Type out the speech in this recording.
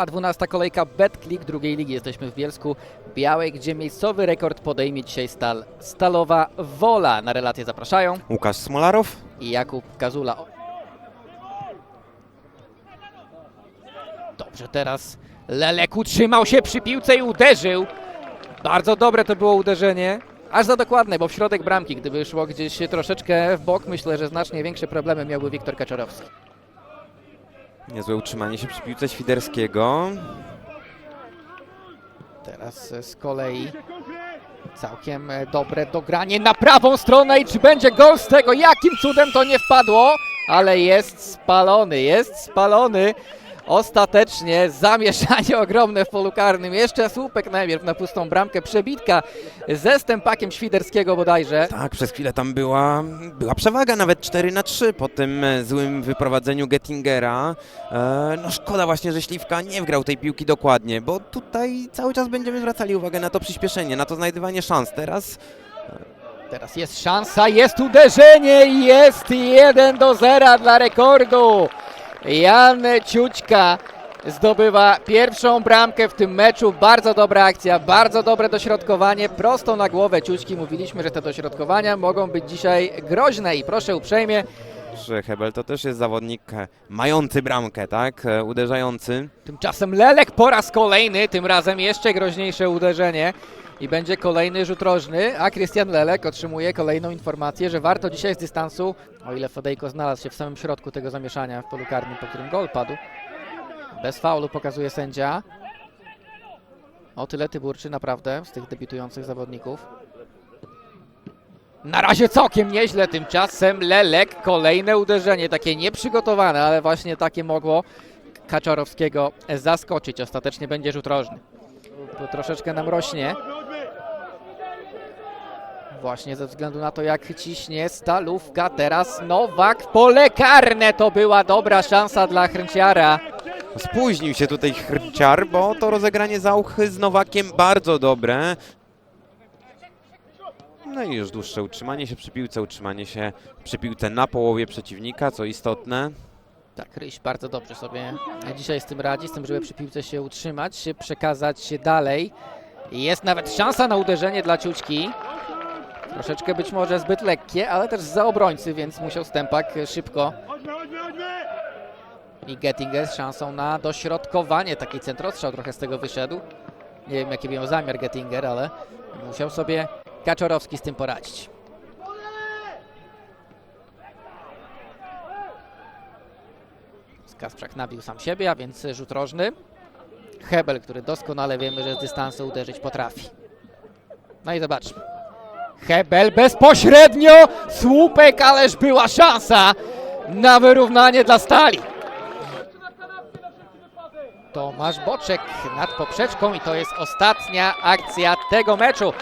Trwa 12 kolejka BetClick drugiej ligi. Jesteśmy w Bielsku Białej, gdzie miejscowy rekord podejmie dzisiaj stal Stalowa Wola. Na relację zapraszają Łukasz Smolarow. i Jakub Kazula. Dobrze, teraz Lelek utrzymał się przy piłce i uderzył. Bardzo dobre to było uderzenie. Aż za dokładne, bo w środek bramki, gdyby szło gdzieś troszeczkę w bok, myślę, że znacznie większe problemy miałby Wiktor Kaczorowski. Niezłe utrzymanie się przy piłce Świderskiego. Teraz z kolei całkiem dobre dogranie na prawą stronę i czy będzie gol z tego? Jakim cudem to nie wpadło? Ale jest spalony, jest spalony. Ostatecznie zamieszanie ogromne w polu karnym. Jeszcze słupek najpierw na pustą bramkę. Przebitka ze stępakiem Świderskiego bodajże. Tak, przez chwilę tam była, była przewaga, nawet 4 na 3 po tym e, złym wyprowadzeniu Gettingera. E, no szkoda właśnie, że Śliwka nie wgrał tej piłki dokładnie, bo tutaj cały czas będziemy zwracali uwagę na to przyspieszenie, na to znajdywanie szans. Teraz Teraz jest szansa, jest uderzenie i jest 1 do 0 dla rekordu. Jan Ciućka zdobywa pierwszą bramkę w tym meczu. Bardzo dobra akcja, bardzo dobre dośrodkowanie, prosto na głowę Ciućki. Mówiliśmy, że te dośrodkowania mogą być dzisiaj groźne i proszę uprzejmie, że Hebel to też jest zawodnik e, mający bramkę, tak? E, Uderzający. Tymczasem Lelek po raz kolejny, tym razem jeszcze groźniejsze uderzenie i będzie kolejny rzut rożny, a Krystian Lelek otrzymuje kolejną informację, że warto dzisiaj z dystansu, o ile Fodejko znalazł się w samym środku tego zamieszania w polu karnym, po którym gol padł. Bez faulu pokazuje sędzia. O tyle Tyburczy naprawdę z tych debiutujących zawodników. Na razie całkiem nieźle, tymczasem Lelek, kolejne uderzenie, takie nieprzygotowane, ale właśnie takie mogło Kaczorowskiego zaskoczyć. Ostatecznie będzie rzut rożny. Tu troszeczkę nam rośnie. Właśnie ze względu na to, jak ciśnie stalówka. Teraz Nowak w pole karne. To była dobra szansa dla Chręciara. Spóźnił się tutaj Chrciar, bo to rozegranie Zauchy z Nowakiem bardzo dobre. No i już dłuższe utrzymanie się przy piłce, utrzymanie się przy piłce na połowie przeciwnika, co istotne. Tak, Ryś bardzo dobrze sobie dzisiaj z tym radzi, z tym, żeby przy piłce się utrzymać, przekazać się dalej. Jest nawet szansa na uderzenie dla Ciućki. Troszeczkę być może zbyt lekkie, ale też za obrońcy, więc musiał Stępak szybko. I Gettinger z szansą na dośrodkowanie. Taki centrostrzał trochę z tego wyszedł. Nie wiem, jaki miał zamiar Gettinger, ale musiał sobie Kaczorowski z tym poradzić. Kasprzak nabił sam siebie, a więc rzut rożny. Hebel, który doskonale wiemy, że z dystansu uderzyć potrafi. No i zobaczmy. Hebel bezpośrednio, słupek, ależ była szansa na wyrównanie dla Stali. Tomasz Boczek nad poprzeczką i to jest ostatnia akcja tego meczu.